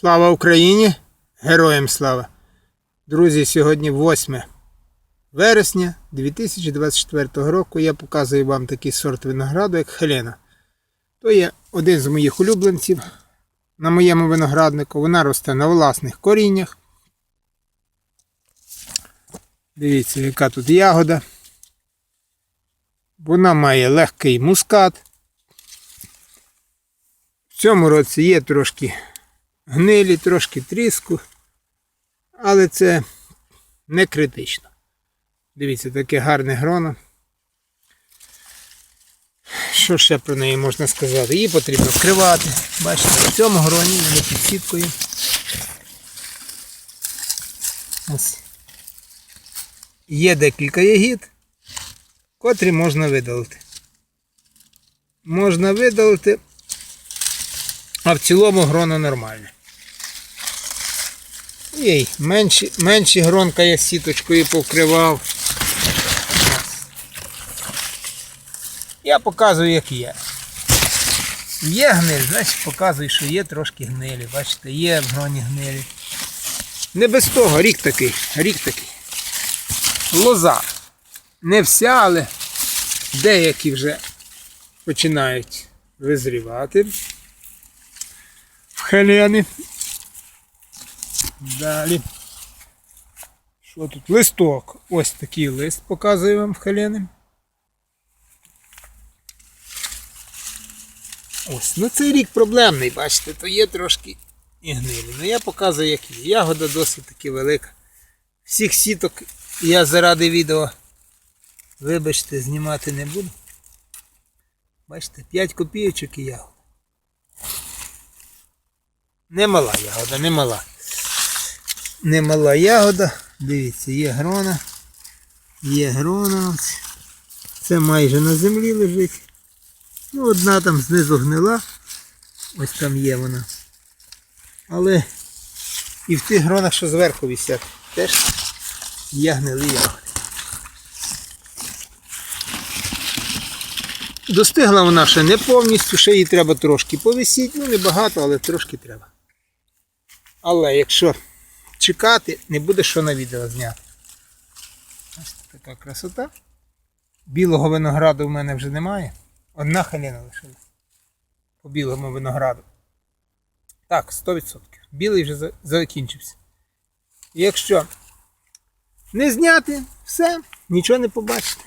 Слава Україні! Героям слава! Друзі, сьогодні 8 вересня 2024 року. Я показую вам такий сорт винограду, як Хелена. То є один з моїх улюбленців на моєму винограднику. Вона росте на власних коріннях. Дивіться, яка тут ягода. Вона має легкий мускат. В цьому році є трошки гнилі, трошки тріску, але це не критично. Дивіться, таке гарне гроно. Що ще про неї можна сказати? Її потрібно вкривати. Бачите, в цьому гроні не під сіткою. Ось. Є декілька ягід, котрі можна видалити. Можна видалити, а в цілому гроно нормальне. Єй, менші, менші гронка я сіточкою повкривав. Я показую, як є. Є гниль, значить показую, що є трошки гнилі. Бачите, є в гроні гнилі. Не без того, рік такий, рік такий. Лоза. Не вся, але деякі вже починають визрівати в хелені. Далі. Що тут? Листок. Ось такий лист показую вам в хелени. Ось, ну цей рік проблемний, бачите, то є трошки і гнилі. Ну я показую, як є. Ягода досить таки велика. Всіх сіток я заради відео, вибачте, знімати не буду. Бачите, 5 копійочок і ягода. Немала ягода, немала. Немала ягода. Дивіться, є грона. Є грона. Це майже на землі лежить. Ну, одна там знизу гнила. Ось там є вона. Але і в тих гронах, що зверху висять, теж є гнилі ягоди. Достигла вона ще не повністю, ще їй треба трошки повисіти, ну не багато, але трошки треба. Але якщо чекати, не буде що на відео зняти. Ось така красота. Білого винограду в мене вже немає. Одна халіна лишилась. По білому винограду. Так, 100%. Білий вже закінчився. Якщо не зняти, все, нічого не побачите.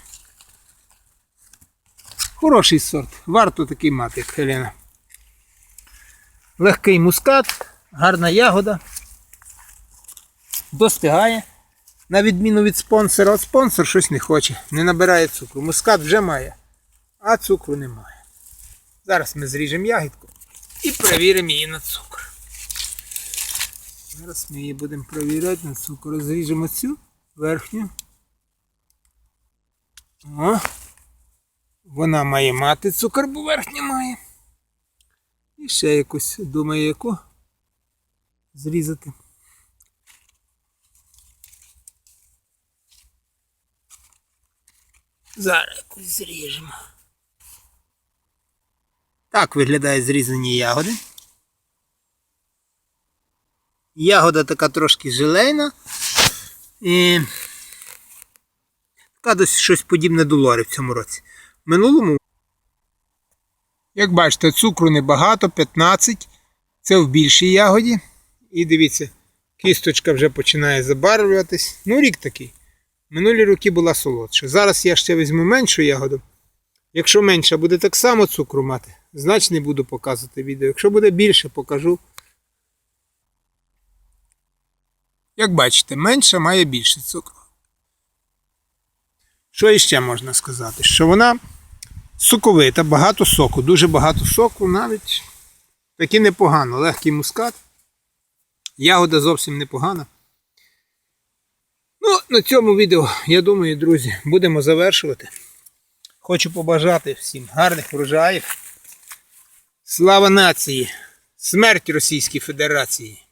Хороший сорт. Варто такий мати, як Хелена. Легкий мускат, гарна ягода. Достигає. На відміну від спонсора, От спонсор щось не хоче, не набирає цукру. Мускат вже має, а цукру немає. Зараз ми зріжемо ягідку і перевіримо її на цукор. Зараз ми її будемо перевіряти на цукор. Розріжемо цю верхню. О, вона має мати цукор, бо верхня має. І ще якусь, думаю, яку зрізати. Зараз якусь зріжемо. Так виглядають зрізані ягоди. Ягода така трошки желейна. І така десь щось подібне до лори в цьому році. В минулому, як бачите, цукру небагато, 15. Це в більшій ягоді. І дивіться, кісточка вже починає забарвлюватись. Ну, рік такий. Минулі роки була солодша. Зараз я ще візьму меншу ягоду. Якщо менша буде так само цукру мати, значить не буду показувати відео. Якщо буде більше, покажу. Як бачите, менша має більше цукру. Що іще можна сказати? Що вона соковита, багато соку, дуже багато соку, навіть таки непогано. Легкий мускат. Ягода зовсім непогана. Ну, на цьому відео, я думаю, друзі, будемо завершувати. Хочу побажати всім гарних врожаїв. Слава нації! Смерть Російській Федерації!